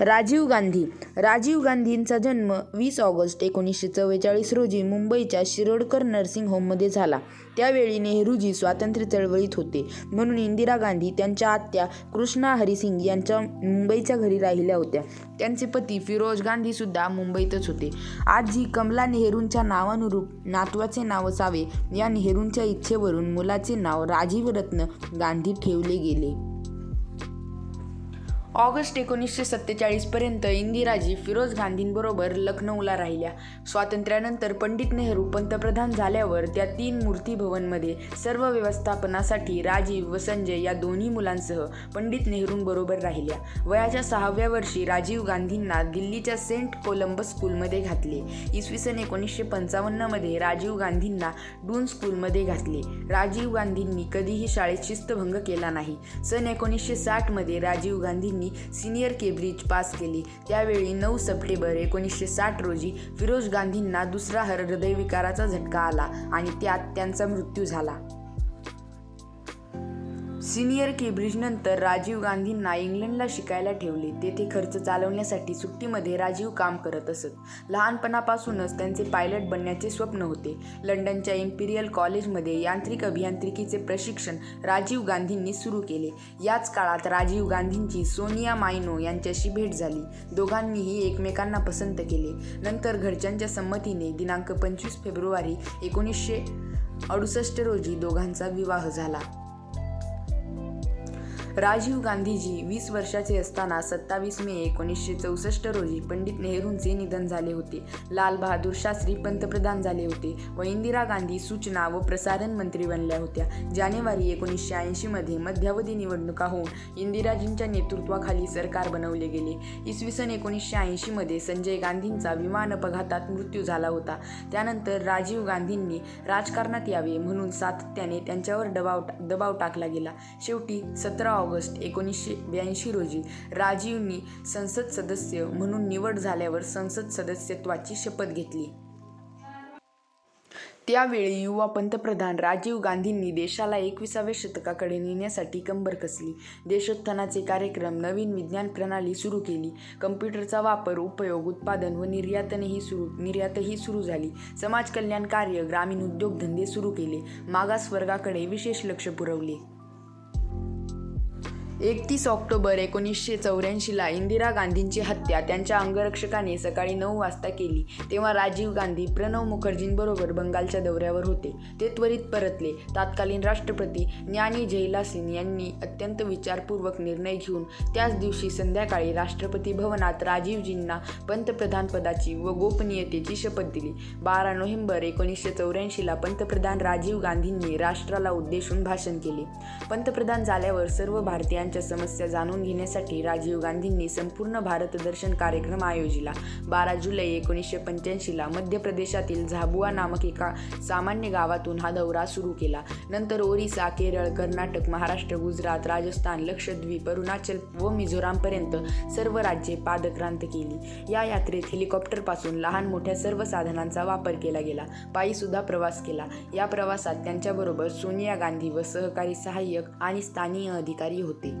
राजीव गांधी. राजीव गांधींचा जन्म वीस ऑगस्ट एकोणीसशे चव्वेचाळीस रोजी मुंबईच्या शिरोडकर नर्सिंग होममध्ये झाला. त्यावेळी नेहरूजी स्वातंत्र्य चळवळीत होते. म्हणून इंदिरा गांधी त्यांच्या आत्या कृष्णा हरिसिंग यांच्या मुंबईच्या घरी राहिल्या होत्या. त्यांचे पती फिरोज गांधीसुद्धा मुंबईतच होते. आजी कमला नेहरूंच्या नावानुरूप नातवाचे नाव असावे या नेहरूंच्या इच्छेवरून मुलाचे नाव राजीव रत्न गांधी ठेवले गेले. ऑगस्ट एकोणीसशे सत्तेचाळीसपर्यंत इंदिराजी फिरोज गांधींबरोबर लखनौला राहिल्या. स्वातंत्र्यानंतर पंडित नेहरू पंतप्रधान झाल्यावर त्या तीन मूर्ती भवनमध्ये सर्व व्यवस्थापनासाठी राजीव व संजय या दोन्ही मुलांसह पंडित नेहरूंबरोबर राहिल्या. वयाच्या सहाव्या वर्षी राजीव गांधींना दिल्लीच्या सेंट कोलंबस स्कूलमध्ये घातले. इसवी सन एकोणीसशे पंचावन्नमध्ये राजीव गांधींना डून स्कूलमध्ये घातले. राजीव गांधींनी कधीही शाळेत शिस्तभंग केला नाही. सन एकोणीसशे साठमध्ये राजीव गांधींनी सिनियर केब्रिज पास केली. त्यावेळी नऊ सप्टेंबर एकोणीसशे साठ रोजी फिरोज गांधींना दुसरा हर हृदयविकाराचा झटका आला आणि त्यात त्यांचा मृत्यू झाला. सिनियर केब्रिजनंतर राजीव गांधींना इंग्लंडला शिकायला ठेवले. तेथे खर्च चालवण्यासाठी सुट्टीमध्ये राजीव काम करत असत. लहानपणापासूनच त्यांचे पायलट बनण्याचे स्वप्न होते. लंडनच्या इम्पिरियल कॉलेजमध्ये यांत्रिक अभियांत्रिकीचे प्रशिक्षण राजीव गांधींनी सुरू केले. याच काळात राजीव गांधींची सोनिया मायनो यांच्याशी भेट झाली. दोघांनीही एकमेकांना पसंत केले. नंतर घरच्यांच्या संमतीने दिनांक पंचवीस फेब्रुवारी एकोणीसशे अडुसष्ट रोजी दोघांचा विवाह झाला. राजीव गांधीजी वीस वर्षाचे असताना सत्तावीस मे एकोणीसशे चौसष्ट रोजी पंडित नेहरूंचे निधन झाले होते. लाल बहादूर शास्त्री पंतप्रधान झाले होते व इंदिरा गांधी सूचना व प्रसारण मंत्री बनल्या होत्या. जानेवारी एकोणीसशे ऐंशीमध्ये मध्यावधी निवडणुका होऊन इंदिराजींच्या नेतृत्वाखाली सरकार बनवले गेले. इसवी सन एकोणीसशे ऐंशीमध्ये संजय गांधींचा विमान अपघातात मृत्यू झाला होता. त्यानंतर राजीव गांधींनी राजकारणात यावे म्हणून सातत्याने त्यांच्यावर दबाव दबाव टाकला गेला. शेवटी सतरा ऑगस्ट एकोणीसशे ब्याऐंशी रोजी राजीवनी संसद सदस्य म्हणून निवड झाल्यावर संसद सदस्यत्वाची शपथ घेतली. त्यावेळी युवा पंतप्रधान राजीव गांधींनी देशाला एकविसाव्या शतकाकडे नेण्यासाठी कंबर कसली. देशोत्थानाचे कार्यक्रम नवीन विज्ञान प्रणाली सुरू केली. कम्प्युटरचा वापर उपयोग उत्पादन व निर्यातनेही सुरू निर्यातही सुरू झाली. समाज कल्याण कार्य ग्रामीण उद्योगधंदे सुरू केले. मागास वर्गाकडे विशेष लक्ष पुरवले. एकतीस ऑक्टोबर एकोणीसशे चौऱ्याऐंशीला इंदिरा गांधींची हत्या त्यांच्या अंगरक्षकाने सकाळी नऊ वाजता केली. तेव्हा राजीव गांधी प्रणव मुखर्जींबरोबर बंगालच्या दौऱ्यावर होते. ते त्वरित परतले. तत्कालीन राष्ट्रपती ज्ञानी जयलासिन यांनी अत्यंत विचारपूर्वक निर्णय घेऊन त्याच दिवशी संध्याकाळी राष्ट्रपती भवनात राजीवजींना पंतप्रधानपदाची व गोपनीयतेची शपथ दिली. बारा नोव्हेंबर एकोणीसशे चौऱ्याऐंशीला पंतप्रधान राजीव गांधींनी राष्ट्राला उद्देशून भाषण केले. पंतप्रधान झाल्यावर सर्व त्यांच्या समस्या जाणून घेण्यासाठी राजीव गांधींनी संपूर्ण भारत दर्शन कार्यक्रम आयोजिला. बारा जुलै एकोणीसशे पंच्याऐंशीला मध्य प्रदेशातील झाबुआ नामक एका सामान्य गावातून हा दौरा सुरू केला. नंतर ओरिसा केरळ कर्नाटक महाराष्ट्र गुजरात राजस्थान लक्षद्वीप अरुणाचल व मिझोरामपर्यंत सर्व राज्ये पादक्रांत केली. या यात्रेत हेलिकॉप्टरपासून लहान मोठ्या सर्व साधनांचा वापर केला गेला. पायीसुद्धा प्रवास केला. या प्रवासात त्यांच्याबरोबर सोनिया गांधी व सहकारी सहाय्यक आणि स्थानीय अधिकारी होते.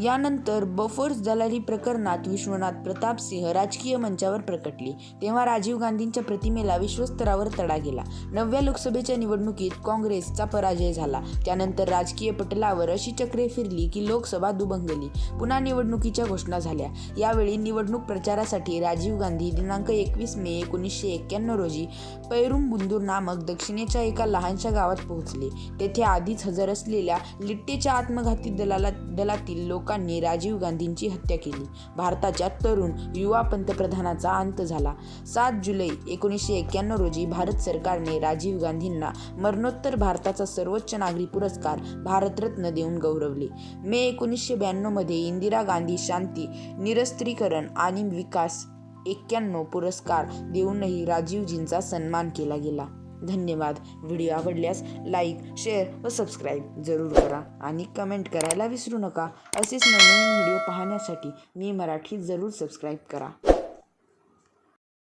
यानंतर बफोर्स दलाली प्रकरणात विश्वनाथ प्रताप सिंह राजकीय मंचावर प्रकटले. तेव्हा राजीव गांधींच्या प्रतिमेला विश्वस्तरावर तडा गेला. नवव्या लोकसभेच्या निवडणुकीत काँग्रेसचा पराजय झाला. त्यानंतर राजकीय पटलावर अशी चक्रे फिरली की लोकसभा दुभंगली. पुन्हा निवडणुकीच्या घोषणा झाल्या. यावेळी निवडणूक प्रचारासाठी राजीव गांधी दिनांक एकवीस मे एकोणीसशे एक्क्याण्णव रोजी पैरुंबुंदूर नामक दक्षिणेच्या एका लहानशा गावात पोहोचले. तेथे आधीच हजर असलेल्या लिट्टेच्या आत्मघाती दलाला दलातील लोक लोकांनी राजीव गांधींची हत्या केली. भारताच्या तरुण युवा पंतप्रधानाचा अंत झाला. सात जुलै एकोणीसशे एक्क्याण्णव रोजी भारत सरकारने राजीव गांधींना मरणोत्तर भारताचा सर्वोच्च नागरी पुरस्कार भारतरत्न देऊन गौरवले. मे एकोणीसशे ब्याण्णवमध्ये इंदिरा गांधी शांती निरस्त्रीकरण आणि विकास एक्क्याण्णव पुरस्कार देऊनही राजीवजींचा सन्मान केला गेला. धन्यवाद. व्हिडिओ आवडल्यास लाईक शेअर व सबस्क्राईब जरूर करा आणि कमेंट करायला विसरू नका. असेच नवनवीन व्हिडिओ पाहण्यासाठी मी मराठी जरूर सबस्क्राईब करा.